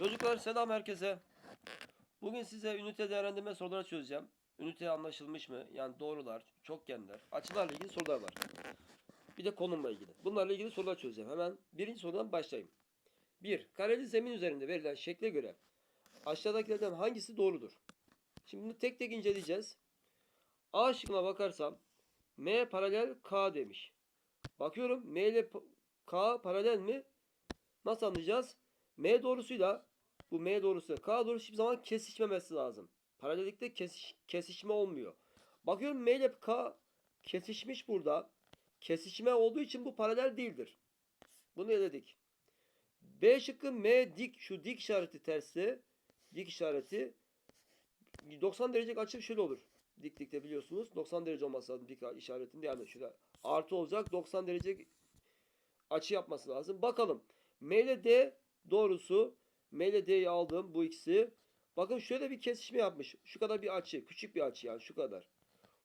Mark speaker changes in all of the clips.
Speaker 1: Çocuklar selam herkese. Bugün size ünite değerlendirme soruları çözeceğim. Ünite anlaşılmış mı? Yani doğrular, çokgenler, açılarla ilgili sorular var. Bir de konumla ilgili. Bunlarla ilgili sorular çözeceğim. Hemen birinci sorudan başlayayım. 1. Kareli zemin üzerinde verilen şekle göre aşağıdakilerden hangisi doğrudur? Şimdi bunu tek tek inceleyeceğiz. A şıkkına bakarsam M paralel K demiş. Bakıyorum M ile K paralel mi? Nasıl anlayacağız? M doğrusuyla bu M doğrusu K doğrusu hiçbir zaman kesişmemesi lazım. Paralellikte kesiş, kesişme olmuyor. Bakıyorum M ile K kesişmiş burada. Kesişme olduğu için bu paralel değildir. Bunu eledik. B şıkkı M dik şu dik işareti tersi. Dik işareti 90 derecelik açı şöyle olur. Diklikte biliyorsunuz 90 derece olması lazım dik işaretinde yani şöyle artı olacak 90 derece açı yapması lazım. Bakalım. M ile D doğrusu M aldım bu ikisi. Bakın şöyle bir kesişme yapmış. Şu kadar bir açı. Küçük bir açı yani şu kadar.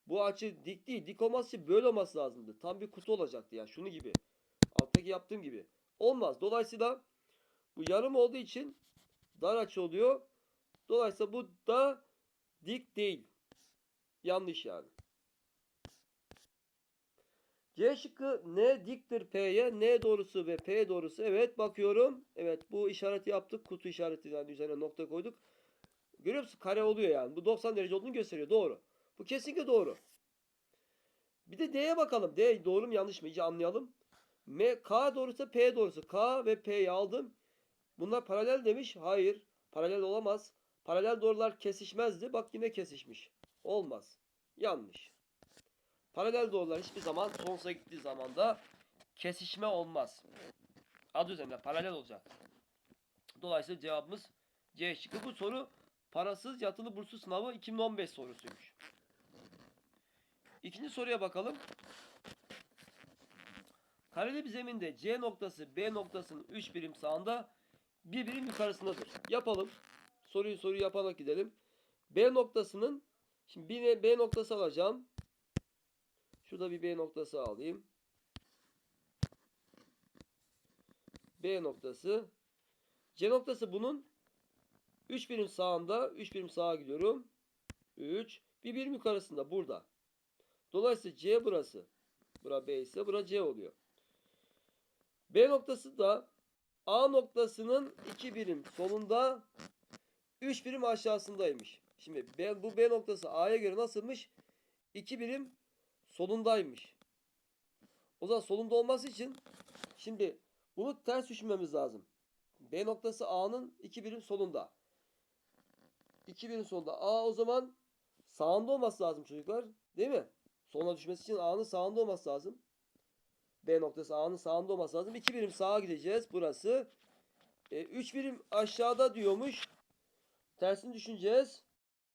Speaker 1: Bu açı dik değil. Dik olması için böyle olması lazımdı. Tam bir kutu olacaktı yani şunu gibi. Alttaki yaptığım gibi. Olmaz. Dolayısıyla bu yarım olduğu için dar açı oluyor. Dolayısıyla bu da dik değil. Yanlış yani. C şıkkı ne diktir P'ye, ne doğrusu ve P doğrusu. Evet bakıyorum. Evet bu işareti yaptık. Kutu işareti yani üzerine nokta koyduk. Görüyor musun? Kare oluyor yani. Bu 90 derece olduğunu gösteriyor. Doğru. Bu kesinlikle doğru. Bir de D'ye bakalım. D doğru mu yanlış mı? İyice anlayalım. M, K doğrusu P doğrusu. K ve P'yi aldım. Bunlar paralel demiş. Hayır. Paralel olamaz. Paralel doğrular kesişmezdi. Bak yine kesişmiş. Olmaz. Yanlış. Paralel doğrular hiçbir zaman sonsuza gittiği zaman da kesişme olmaz. Adı üzerinde paralel olacak. Dolayısıyla cevabımız C şıkkı. Bu soru parasız yatılı burslu sınavı 2015 sorusuymuş. İkinci soruya bakalım. Kareli bir zeminde C noktası B noktasının 3 birim sağında bir birim yukarısındadır. Yapalım. Soruyu soruyu yaparak gidelim. B noktasının şimdi bir B noktası alacağım. Şurada bir B noktası alayım. B noktası. C noktası bunun 3 birim sağında. 3 birim sağa gidiyorum. 3. Bir birim yukarısında burada. Dolayısıyla C burası. Bura B ise bura C oluyor. B noktası da A noktasının 2 birim solunda 3 birim aşağısındaymış. Şimdi B, bu B noktası A'ya göre nasılmış? 2 birim solundaymış. O zaman solunda olması için şimdi bunu ters düşünmemiz lazım. B noktası A'nın 2 birim solunda. 2 birim solunda. A o zaman sağında olması lazım çocuklar. Değil mi? Soluna düşmesi için A'nın sağında olması lazım. B noktası A'nın sağında olması lazım. 2 birim sağa gideceğiz. Burası. 3 birim aşağıda diyormuş. Tersini düşüneceğiz.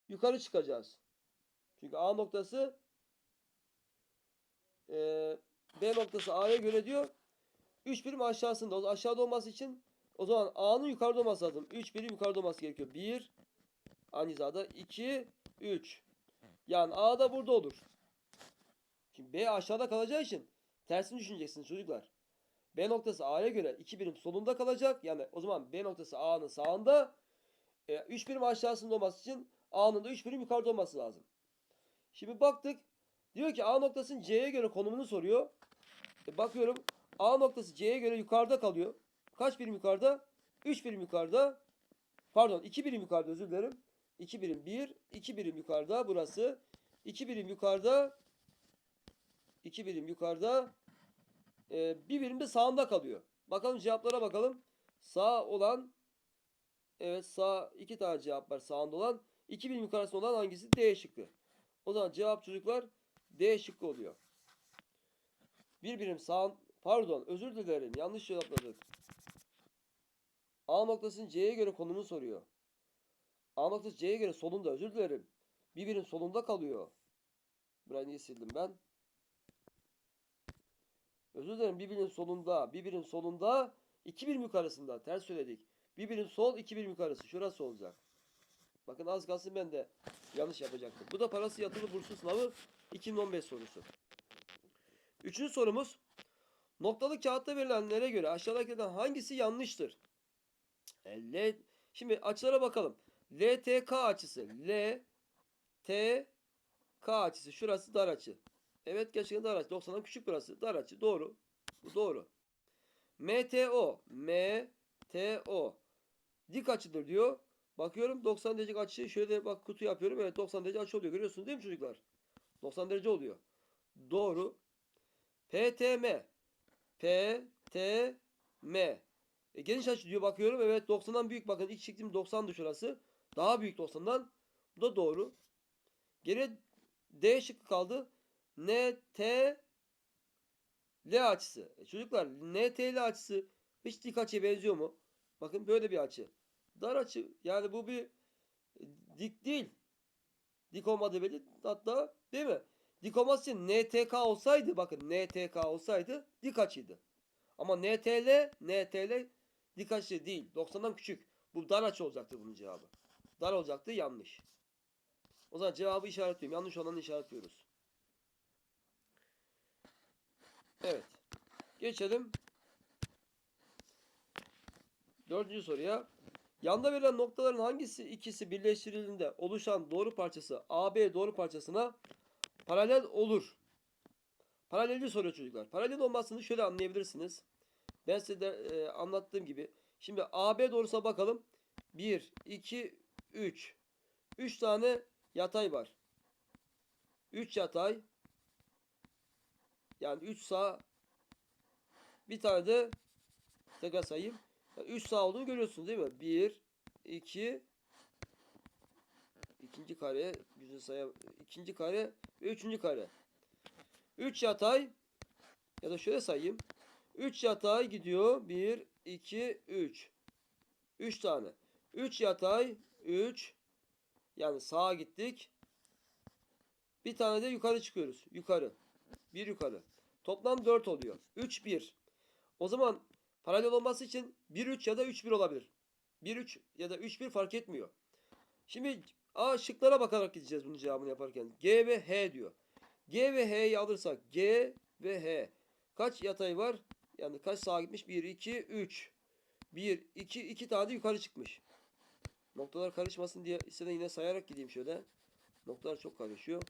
Speaker 1: Yukarı çıkacağız. Çünkü A noktası e, B noktası A'ya göre diyor 3 birim aşağısında. Aşağıda olması için o zaman A'nın yukarıda olması lazım. 3 birim yukarıda olması gerekiyor. 1 aynı hizada 2 3 yani A da burada olur. Şimdi B aşağıda kalacağı için tersini düşüneceksiniz çocuklar. B noktası A'ya göre 2 birim solunda kalacak. Yani o zaman B noktası A'nın sağında 3 birim aşağısında olması için A'nın da 3 birim yukarıda olması lazım. Şimdi baktık. Diyor ki A noktasının C'ye göre konumunu soruyor. E bakıyorum A noktası C'ye göre yukarıda kalıyor. Kaç birim yukarıda? 3 birim yukarıda. Pardon 2 birim yukarıda özür dilerim. 2 birim 1, 2 birim yukarıda burası. 2 birim yukarıda. 2 birim yukarıda. E, bir birim de sağında kalıyor. Bakalım cevaplara bakalım. Sağ olan evet sağ iki tane cevap var sağında olan. 2 birim yukarısında olan hangisi? D şıkkı. O zaman cevap çocuklar D şıkkı oluyor. Bir birim sağ pardon özür dilerim yanlış cevapladık. A noktasının C'ye göre konumunu soruyor. A noktası C'ye göre solunda özür dilerim. Bir birim solunda kalıyor. Burayı niye sildim ben? Özür dilerim bir birim solunda. Bir birim solunda. iki birim yukarısında. Ters söyledik. Bir birim sol iki birim yukarısı. Şurası olacak. Bakın az kalsın ben de yanlış yapacaktım. Bu da parası yatılı burslu sınavı 2015 sorusu. Üçüncü sorumuz. Noktalı kağıtta verilenlere göre aşağıdakilerden hangisi yanlıştır? Elle Şimdi açılara bakalım. LTK açısı. L T K açısı. Şurası dar açı. Evet gerçekten dar açı. 90'dan küçük burası. Dar açı. Doğru. Bu doğru. MTO. MTO. Dik açıdır diyor. Bakıyorum 90 derece açı. Şöyle bak kutu yapıyorum. Evet 90 derece açı oluyor. Görüyorsunuz değil mi çocuklar? 90 derece oluyor. Doğru. PTM. PTM. E, geniş açı diyor bakıyorum. Evet 90'dan büyük. Bakın ilk çektiğim 90'dı şurası. Daha büyük 90'dan. Bu da doğru. Geriye D şıkkı kaldı. NT L açısı. E, çocuklar NTL açısı hiç dik açıya benziyor mu? Bakın böyle bir açı. Dar açı. Yani bu bir dik değil. Dik olmadığı belli. Hatta değil mi? Dik olması için NTK olsaydı bakın NTK olsaydı dik açıydı. Ama NTL NTL dik açı değil. 90'dan küçük. Bu dar açı olacaktı bunun cevabı. Dar olacaktı yanlış. O zaman cevabı işaretliyorum. Yanlış olanı işaretliyoruz. Evet. Geçelim. Dördüncü soruya. Yanda verilen noktaların hangisi ikisi birleştirildiğinde oluşan doğru parçası AB doğru parçasına paralel olur? Paralelli soruyor çocuklar. Paralel olmasını şöyle anlayabilirsiniz. Ben size de e, anlattığım gibi. Şimdi AB doğrusuna bakalım. 1, 2, 3. 3 tane yatay var. 3 yatay. Yani 3 sağ. Bir tane de tekrar sayayım. 3 sağ olduğunu görüyorsunuz değil mi? 1, 2, ikinci kare, güzel sayı, ikinci kare ve üçüncü kare. 3 yatay ya da şöyle sayayım. 3 yatay gidiyor. 1, 2, 3. 3 tane. 3 yatay, 3. Yani sağa gittik. Bir tane de yukarı çıkıyoruz. Yukarı. Bir yukarı. Toplam 4 oluyor. 3, 1. O zaman paralel olması için 1, 3 ya da 3, 1 olabilir. 1, 3 ya da 3, 1 fark etmiyor. Şimdi A şıklara bakarak gideceğiz bunun cevabını yaparken. G ve H diyor. G ve H'yi alırsak G ve H. Kaç yatay var? Yani kaç sağa gitmiş? 1, 2, 3. 1, 2, 2 tane de yukarı çıkmış. Noktalar karışmasın diye isteden yine sayarak gideyim şöyle. Noktalar çok karışıyor.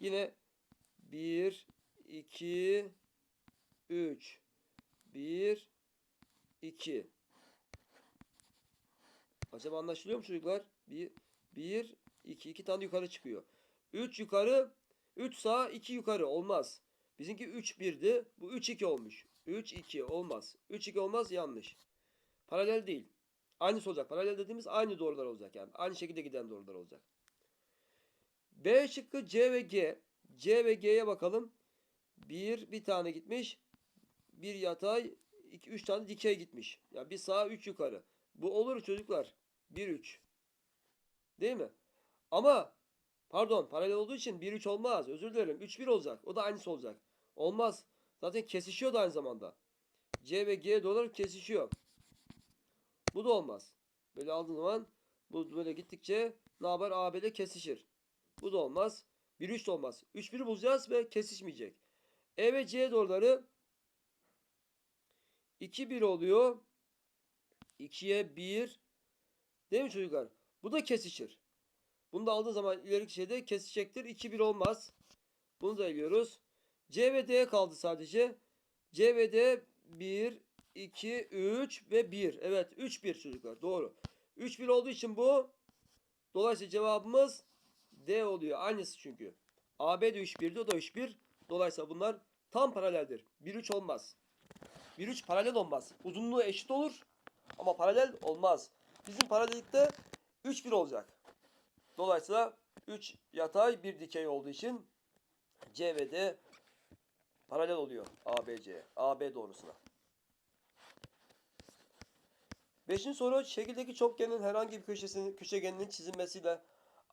Speaker 1: Yine 1, 2, 3. 1, 2. Acaba anlaşılıyor mu çocuklar? 1, 1, 2. 2 tane yukarı çıkıyor. 3 yukarı, 3 sağ, 2 yukarı. Olmaz. Bizimki 3, 1'di. Bu 3, 2 olmuş. 3, 2 olmaz. 3, 2 olmaz yanlış. Paralel değil. Aynısı olacak. Paralel dediğimiz aynı doğrular olacak yani. Aynı şekilde giden doğrular olacak. B şıkkı C ve G. C ve G'ye bakalım. Bir, bir tane gitmiş. Bir yatay, iki, üç tane dikey gitmiş. Ya yani bir sağa, üç yukarı. Bu olur çocuklar. Bir, üç. Değil mi? Ama pardon paralel olduğu için bir, üç olmaz. Özür dilerim. Üç, bir olacak. O da aynısı olacak. Olmaz. Zaten kesişiyor da aynı zamanda. C ve G doğrular kesişiyor. Bu da olmaz. Böyle aldığın zaman bu böyle gittikçe ne haber? AB ile kesişir. Bu da olmaz. 1 3 de olmaz. 3 1 bulacağız ve kesişmeyecek. E ve C doğruları 2 1 oluyor. 2'ye 1 Değil mi çocuklar? Bu da kesişir. Bunu da aldığın zaman ileriki şeyde kesişecektir. 2 1 olmaz. Bunu da eliyoruz. C ve D kaldı sadece. C ve D 1 2, 3 ve 1. Evet 3, 1 çocuklar. Doğru. 3, 1 olduğu için bu. Dolayısıyla cevabımız D oluyor. Aynısı çünkü. AB de 3, 1'di. O da 3, 1. Dolayısıyla bunlar tam paraleldir. 1, 3 olmaz. 1, 3 paralel olmaz. Uzunluğu eşit olur. Ama paralel olmaz. Bizim paralellikte 3, 1 olacak. Dolayısıyla 3 yatay 1 dikey olduğu için C ve D paralel oluyor ABC. AB doğrusuna. Beşinci soru şekildeki çokgenin herhangi bir köşesinin köşegeninin çizilmesiyle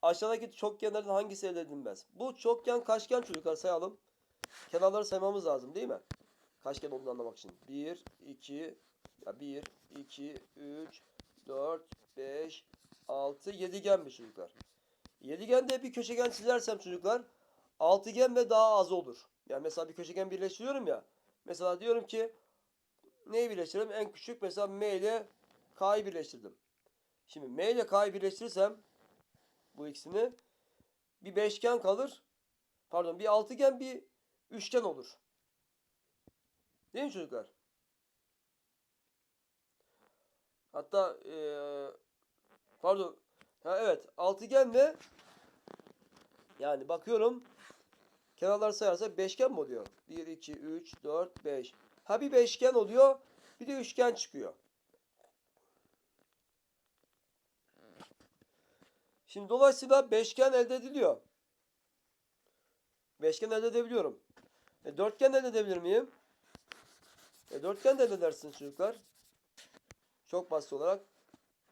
Speaker 1: aşağıdaki çokgenlerden hangisi elde edilmez? Bu çokgen kaçgen çocuklar sayalım. Kenarları saymamız lazım değil mi? Kaçgen olduğunu anlamak için. 1, 2, 1, 2, 3, 4, 5, 6, yedigen bir çocuklar. Yedigende bir köşegen çizersem çocuklar altıgen ve daha az olur. Yani mesela bir köşegen birleştiriyorum ya. Mesela diyorum ki neyi birleştirelim? En küçük mesela M ile K'yı birleştirdim. Şimdi M ile K'yı birleştirirsem bu ikisini bir beşgen kalır. Pardon bir altıgen bir üçgen olur. Değil mi çocuklar? Hatta eee, pardon ha evet altıgen ve yani bakıyorum kenarlar sayarsak beşgen mi oluyor? 1, 2, 3, 4, 5. Ha bir beşgen oluyor bir de üçgen çıkıyor. Şimdi dolayısıyla beşgen elde ediliyor. Beşgen elde edebiliyorum. E, dörtgen elde edebilir miyim? E, dörtgen de elde edersiniz çocuklar. Çok basit olarak.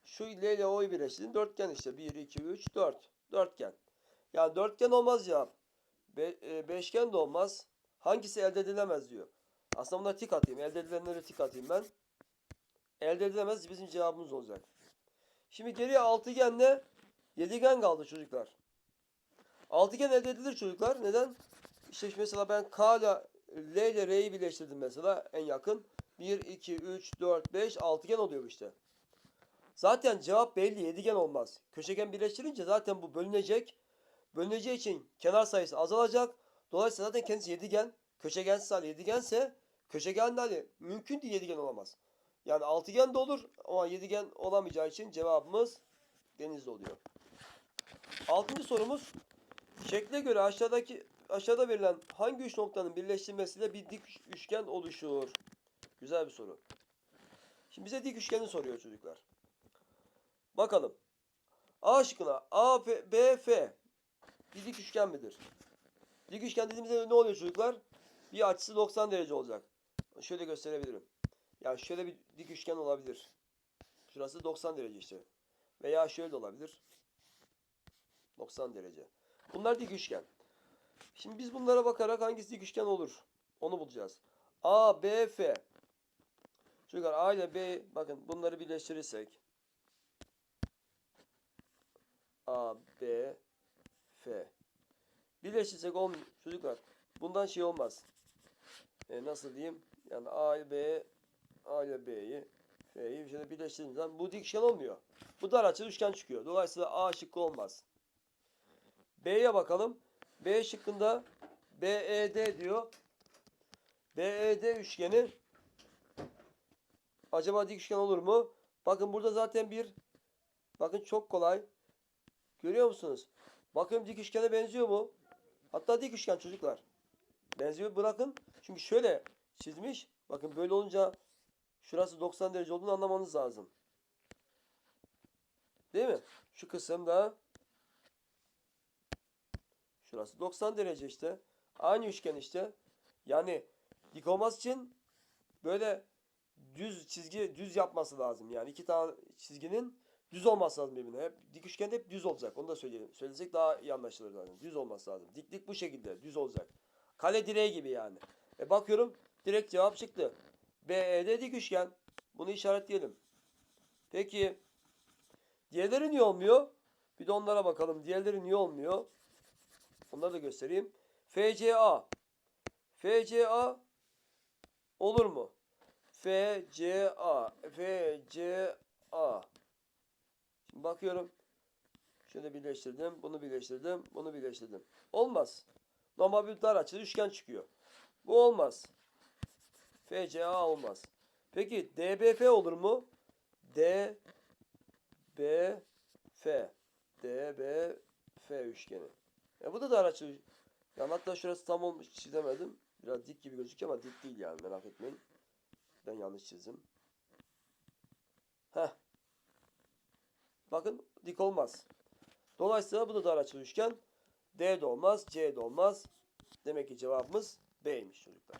Speaker 1: Şu L ile O'yu birleştirin. Dörtgen işte. 1, 2, 3, 4. Dörtgen. Yani dörtgen olmaz cevap. Be, e, beşgen de olmaz. Hangisi elde edilemez diyor. Aslında buna tik atayım. Elde edilenleri tik atayım ben. Elde edilemez bizim cevabımız olacak. Şimdi geriye altıgenle yedigen kaldı çocuklar. Altıgen elde edilir çocuklar. Neden? İşte mesela ben K ile L ile R'yi birleştirdim mesela en yakın. 1, 2, 3, 4, 5 altıgen oluyor bu işte. Zaten cevap belli yedigen olmaz. Köşegen birleştirince zaten bu bölünecek. Bölüneceği için kenar sayısı azalacak. Dolayısıyla zaten kendisi yedigen. Köşegensiz hali yedigense köşegenli hali mümkün değil yedigen olamaz. Yani altıgen de olur ama yedigen olamayacağı için cevabımız denizli oluyor. Altıncı sorumuz şekle göre aşağıdaki aşağıda verilen hangi üç noktanın birleştirmesiyle bir dik üçgen oluşur? Güzel bir soru. Şimdi bize dik üçgeni soruyor çocuklar. Bakalım. A şıkkına A, F, B, F bir dik üçgen midir? Dik üçgen dediğimizde ne oluyor çocuklar? Bir açısı 90 derece olacak. Şöyle gösterebilirim. Yani şöyle bir dik üçgen olabilir. Şurası 90 derece işte. Veya şöyle de olabilir. 90 derece. Bunlar dik üçgen. Şimdi biz bunlara bakarak hangisi dik üçgen olur? Onu bulacağız. A, B, F. Çocuklar A ile B bakın bunları birleştirirsek A, B, F. Birleştirsek olmuyor. Çocuklar bundan şey olmaz. E, nasıl diyeyim? Yani A, B, A ile B'yi F'yi bir şöyle birleştirdiğimiz zaman bu dik üçgen olmuyor. Bu dar açılı üçgen çıkıyor. Dolayısıyla A şıkkı olmaz. B'ye bakalım. B şıkkında BED diyor. BED üçgeni acaba dik üçgen olur mu? Bakın burada zaten bir bakın çok kolay. Görüyor musunuz? Bakın dik üçgene benziyor mu? Hatta dik üçgen çocuklar. Benziyor bırakın. Çünkü şöyle çizmiş. Bakın böyle olunca şurası 90 derece olduğunu anlamanız lazım. Değil mi? Şu kısımda şurası 90 derece işte. Aynı üçgen işte. Yani dik olması için böyle düz çizgi düz yapması lazım. Yani iki tane çizginin düz olması lazım birbirine. Hep dik üçgende hep düz olacak. Onu da söyleyelim. Söylesek daha iyi anlaşılır zaten. Düz olması lazım. Diklik bu şekilde düz olacak. Kale direği gibi yani. E bakıyorum direkt cevap çıktı. BE'de dik üçgen. Bunu işaretleyelim. Peki diğerleri niye olmuyor? Bir de onlara bakalım. Diğerleri niye olmuyor? Onları da göstereyim. FCA. FCA olur mu? FCA. FCA. Şimdi bakıyorum. Şöyle birleştirdim. Bunu birleştirdim. Bunu birleştirdim. Olmaz. Normal bir dar açılı üçgen çıkıyor. Bu olmaz. FCA olmaz. Peki DBF olur mu? D B F DBF üçgeni. E bu da dar açılı. Yani hatta şurası tam olmuş çizemedim. Biraz dik gibi gözüküyor ama dik değil yani merak etmeyin. Ben yanlış çizdim. Heh. Bakın dik olmaz. Dolayısıyla bu da dar açılı üçgen. D de olmaz, C de olmaz. Demek ki cevabımız B'ymiş çocuklar.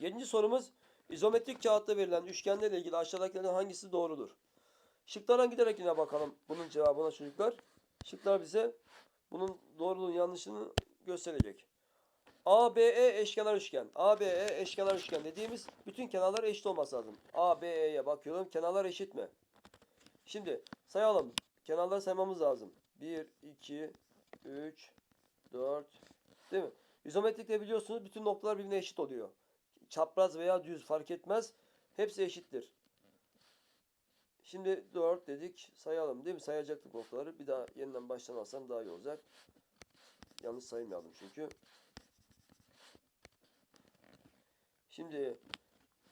Speaker 1: Yedinci sorumuz izometrik kağıtta verilen üçgenlerle ilgili aşağıdakilerden hangisi doğrudur? Şıklardan giderek yine bakalım bunun cevabına çocuklar. Şıklar bize bunun doğruluğun yanlışını gösterecek. ABE eşkenar üçgen. ABE eşkenar üçgen dediğimiz bütün kenarlar eşit olması lazım. ABE'ye bakıyorum. Kenarlar eşit mi? Şimdi sayalım. Kenarları saymamız lazım. 1, 2, 3, 4. Değil mi? İzometrikte biliyorsunuz bütün noktalar birbirine eşit oluyor. Çapraz veya düz fark etmez. Hepsi eşittir. Şimdi 4 dedik. Sayalım değil mi? Sayacaktık noktaları. Bir daha yeniden baştan alsam daha iyi olacak. Yanlış saymayalım çünkü. Şimdi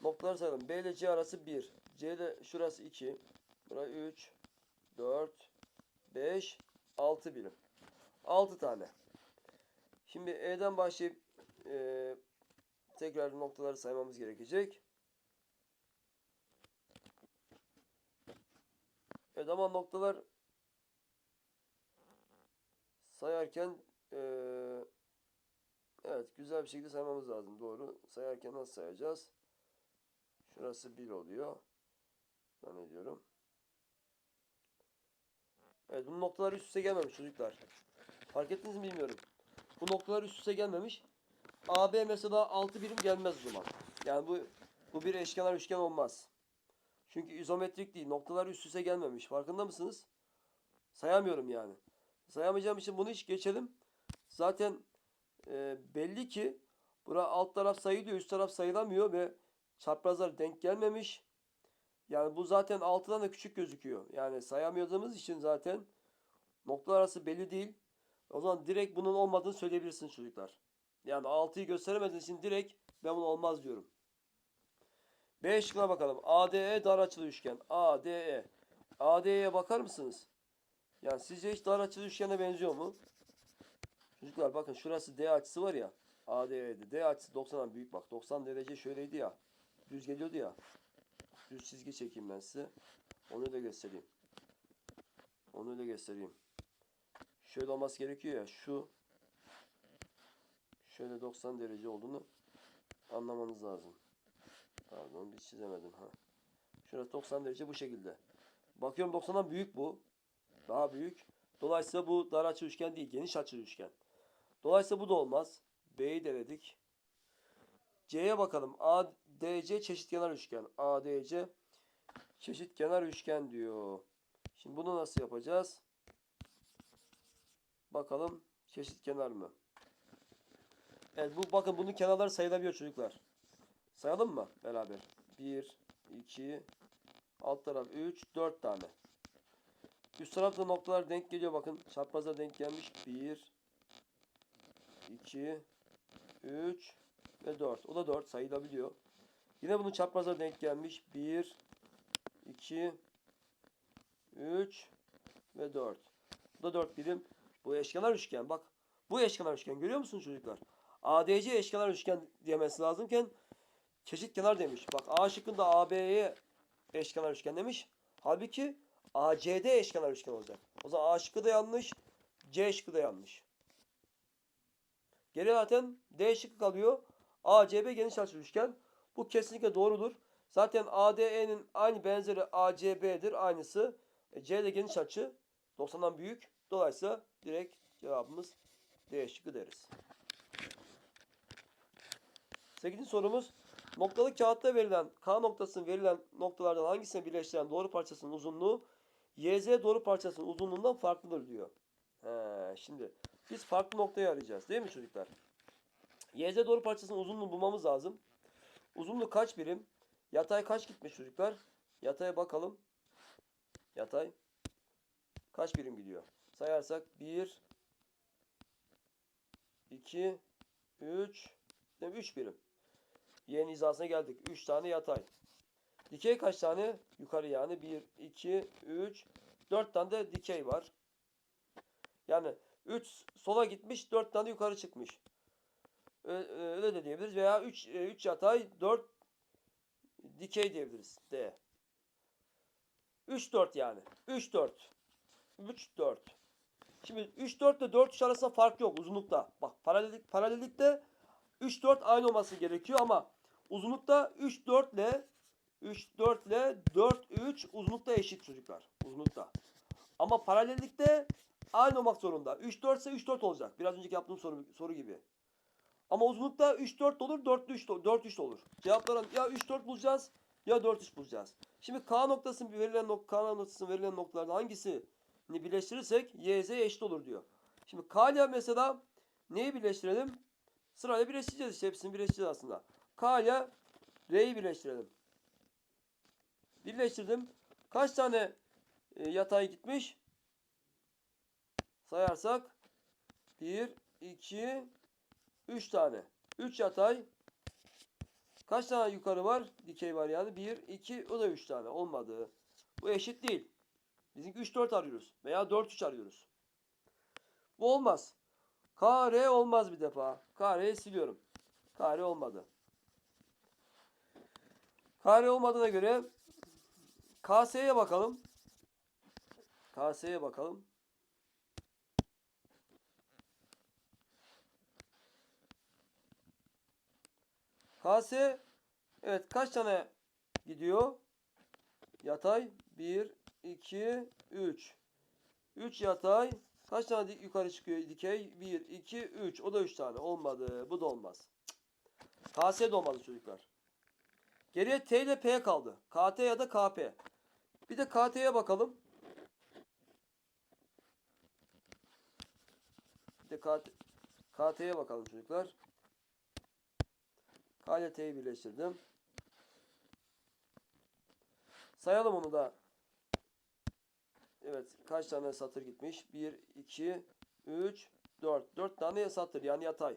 Speaker 1: noktaları sayalım. B ile C arası 1. C ile şurası 2. Burası 3. 4. 5. 6 birim. 6 tane. Şimdi E'den başlayıp eee, tekrar noktaları saymamız gerekecek. Ama noktalar sayarken eee, evet güzel bir şekilde saymamız lazım. Doğru. Sayarken nasıl sayacağız? Şurası 1 oluyor. Zannediyorum. Evet bu noktalar üst üste gelmemiş çocuklar. Fark ettiniz mi bilmiyorum. Bu noktalar üst üste gelmemiş. AB mesela 6 birim gelmez o zaman. Yani bu bu bir eşkenar üçgen olmaz. Çünkü izometrik değil. Noktalar üst üste gelmemiş. Farkında mısınız? Sayamıyorum yani. Sayamayacağım için bunu hiç geçelim. Zaten e, belli ki bura alt taraf sayılıyor, üst taraf sayılamıyor ve çaprazlar denk gelmemiş. Yani bu zaten 6'dan da küçük gözüküyor. Yani sayamadığımız için zaten noktalar arası belli değil. O zaman direkt bunun olmadığını söyleyebilirsiniz çocuklar. Yani 6'yı gösteremediğiniz için direkt ben bunu olmaz diyorum. B şıkkına bakalım. ADE dar açılı üçgen. ADE. ADE'ye bakar mısınız? Yani sizce hiç dar açılı üçgene benziyor mu? Çocuklar bakın şurası D açısı var ya. ADE'de. D açısı 90'dan büyük bak. 90 derece şöyleydi ya. Düz geliyordu ya. Düz çizgi çekeyim ben size. Onu da göstereyim. Onu da göstereyim. Şöyle olması gerekiyor ya. Şu şöyle 90 derece olduğunu anlamanız lazım. Pardon bir çizemedim ha. Şurası 90 derece bu şekilde. Bakıyorum 90'dan büyük bu. Daha büyük. Dolayısıyla bu dar açılı üçgen değil. Geniş açılı üçgen. Dolayısıyla bu da olmaz. B'yi denedik. C'ye bakalım. ADC çeşitkenar üçgen. ADC çeşitkenar üçgen diyor. Şimdi bunu nasıl yapacağız? Bakalım çeşitkenar mı? Evet bu bakın bunun kenarları sayılabiliyor çocuklar. Sayalım mı beraber? 1 2 alt taraf 3 4 tane. Üst tarafta noktalar denk geliyor bakın. Çaprazlar denk gelmiş. 1 2 3 ve 4. O da 4 sayılabiliyor. Yine bunun çaprazlar denk gelmiş. 1 2 3 ve 4. Bu da 4 birim. Bu eşkenar üçgen. Bak bu eşkenar üçgen görüyor musunuz çocuklar? ADC eşkenar üçgen demesi lazımken çeşit kenar demiş. Bak A şıkkında AB'ye eşkenar üçgen demiş. Halbuki ACD eşkenar üçgen olacak. O zaman A şıkkı da yanlış. C şıkkı da yanlış. Geriye zaten D şıkkı kalıyor. ACB geniş açılı üçgen. Bu kesinlikle doğrudur. Zaten ADE'nin aynı benzeri ACB'dir. Aynısı. E, C de geniş açı. 90'dan büyük. Dolayısıyla direkt cevabımız D şıkkı deriz. 8. sorumuz. Noktalı kağıtta verilen K noktasının verilen noktalardan hangisine birleştiren doğru parçasının uzunluğu YZ doğru parçasının uzunluğundan farklıdır diyor. He, şimdi biz farklı noktayı arayacağız değil mi çocuklar? YZ doğru parçasının uzunluğunu bulmamız lazım. Uzunluk kaç birim? Yatay kaç gitmiş çocuklar? Yataya bakalım. Yatay kaç birim gidiyor? Sayarsak 1 2 3 3 birim. Y'nin hizasına geldik. 3 tane yatay. Dikey kaç tane? Yukarı yani. 1, 2, 3, 4 tane de dikey var. Yani 3 sola gitmiş, 4 tane yukarı çıkmış. Öyle de diyebiliriz. Veya 3, 3 yatay, 4 dikey diyebiliriz. D. 3, 4 yani. 3, 4. 3, 4. Şimdi 3, 4 ile 4, 3 arasında fark yok uzunlukta. Bak paralellik, paralellikte 3 4 aynı olması gerekiyor ama uzunlukta 3 4 ile 3 4 ile 4 3 uzunlukta eşit çocuklar. Uzunlukta. Ama paralellikte aynı olmak zorunda. 3 4 ise 3 4 olacak. Biraz önceki yaptığım soru soru gibi. Ama uzunlukta 3 4 olur, 4 3 4 3 olur. Cevapların ya 3 4 bulacağız ya 4 3 bulacağız. Şimdi K noktasının verilen nok K noktasının verilen noktalardan hangisini birleştirirsek YZ eşit olur diyor. Şimdi K ile mesela neyi birleştirelim? Sırayla birleştireceğiz işte hepsini birleştireceğiz aslında. K ile R'yi birleştirelim. Birleştirdim. Kaç tane e, yatay gitmiş? Sayarsak 1, 2, 3 tane. 3 yatay. Kaç tane yukarı var? Dikey var yani. 1, 2, o da 3 tane. Olmadı. Bu eşit değil. Bizimki 3, 4 arıyoruz. Veya 4, 3 arıyoruz. Bu olmaz. Kare olmaz bir defa. Kareyi siliyorum. Kare olmadı. Kare olmadığına göre KS'ye bakalım. KS'ye bakalım. KS evet kaç tane gidiyor? Yatay 1 2 3. 3 yatay kaç tane yukarı çıkıyor dikey? 1 2 3. O da 3 tane. Olmadı. Bu da olmaz. KS de olmadı çocuklar. Geriye T ile P kaldı. KT ya da KP. Bir de KT'ye bakalım. Bir de KT, KT'ye bakalım çocuklar. K ile T'yi birleştirdim. Sayalım onu da. Evet. Kaç tane satır gitmiş? 1, 2, 3, 4. 4 tane satır yani yatay.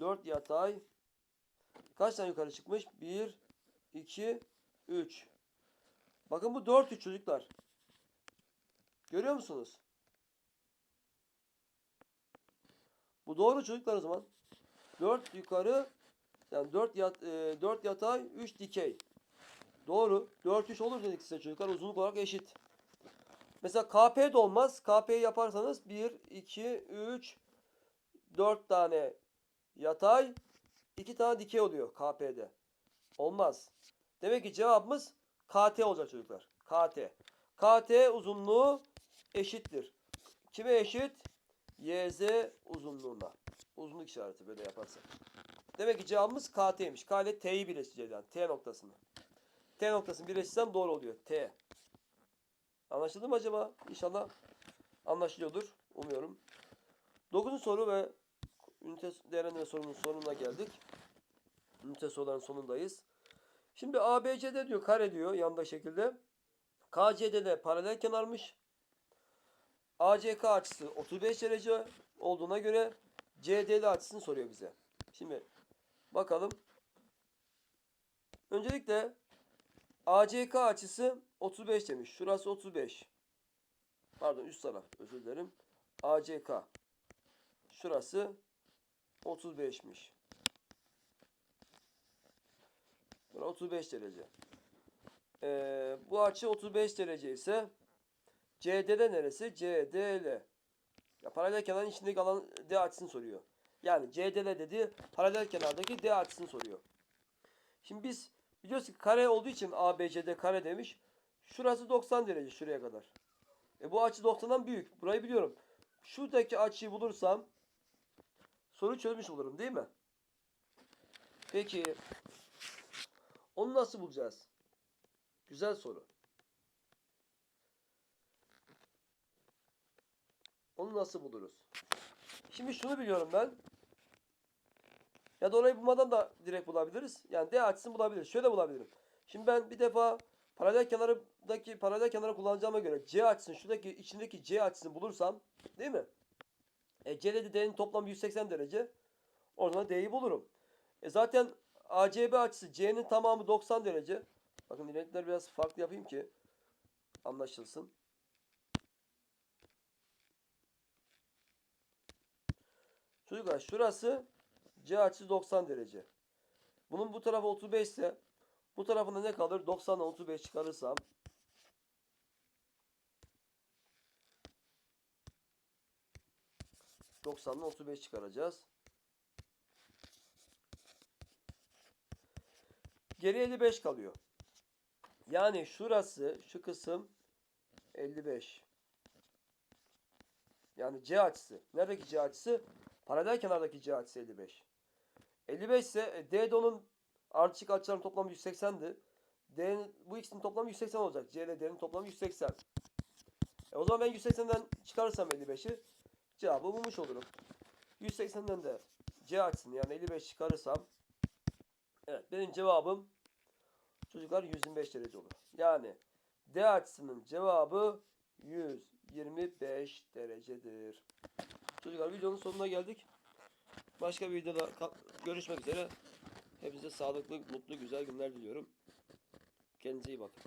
Speaker 1: 4 yatay. Kaç tane yukarı çıkmış? 1, 2, 3. Bakın bu 4 3 çocuklar. Görüyor musunuz? Bu doğru çocuklar o zaman. 4 yukarı yani 4 yat, e, 4 yatay 3 dikey. Doğru. 4 3 olur dedik size çocuklar. Uzunluk olarak eşit. Mesela KP de olmaz. KP'yi yaparsanız 1 2 3 4 tane yatay 2 tane dikey oluyor KP'de. Olmaz. Demek ki cevabımız KT olacak çocuklar. KT. KT uzunluğu eşittir. Kime eşit? YZ uzunluğuna. Uzunluk işareti böyle yaparsak. Demek ki cevabımız KT'ymiş. K ile T'yi birleştireceğiz yani. T noktasını. T noktasını birleştirsem doğru oluyor. T. Anlaşıldı mı acaba? İnşallah anlaşılıyordur. Umuyorum. Dokuzuncu soru ve ünite değerlendirme sorunun sonuna geldik. Ünite soruların sonundayız. Şimdi ABCD diyor kare diyor yanda şekilde. KCD de paralel kenarmış. ACK açısı 35 derece olduğuna göre CDL açısını soruyor bize. Şimdi bakalım. Öncelikle ACK açısı 35 demiş. Şurası 35. Pardon üst taraf özür dilerim. ACK. Şurası 35'miş. Bura 35 derece. Ee, bu açı 35 derece ise CD'de neresi? CDL. Ya paralel kenarın içindeki alan D açısını soruyor. Yani CDL dediği paralel kenardaki D açısını soruyor. Şimdi biz biliyoruz ki kare olduğu için ABCD kare demiş. Şurası 90 derece şuraya kadar. E bu açı 90'dan büyük. Burayı biliyorum. Şuradaki açıyı bulursam soru çözmüş olurum değil mi? Peki onu nasıl bulacağız? Güzel soru. Onu nasıl buluruz? Şimdi şunu biliyorum ben. Ya da orayı bulmadan da direkt bulabiliriz. Yani D açısını bulabiliriz. Şöyle bulabilirim. Şimdi ben bir defa paralel kenarındaki paralel kenarı kullanacağıma göre C açısını şuradaki içindeki C açısını bulursam değil mi? E, C ile D'nin toplamı 180 derece. O zaman D'yi bulurum. E zaten ACB açısı C'nin tamamı 90 derece. Bakın renkler biraz farklı yapayım ki anlaşılsın. Çocuklar şurası C açısı 90 derece. Bunun bu tarafı 35 ise bu tarafında ne kalır? 90'dan 35 çıkarırsam ...90'dan 35 çıkaracağız. Geriye 55 kalıyor. Yani şurası, şu kısım 55. Yani C açısı. Neredeki C açısı? Paralel kenardaki C açısı 55. 55 ise e, D'de onun ardışık açıların toplamı 180'di. D'nin bu ikisinin toplamı 180 olacak. C ile D'nin toplamı 180. E o zaman ben 180'den çıkarırsam 55'i cevabı bulmuş olurum. 180'den de C açısını yani 55 çıkarırsam evet benim cevabım çocuklar 125 derece olur. Yani D açısının cevabı 125 derecedir. Çocuklar videonun sonuna geldik. Başka bir videoda görüşmek üzere. Hepinize sağlıklı, mutlu, güzel günler diliyorum. Kendinize iyi bakın.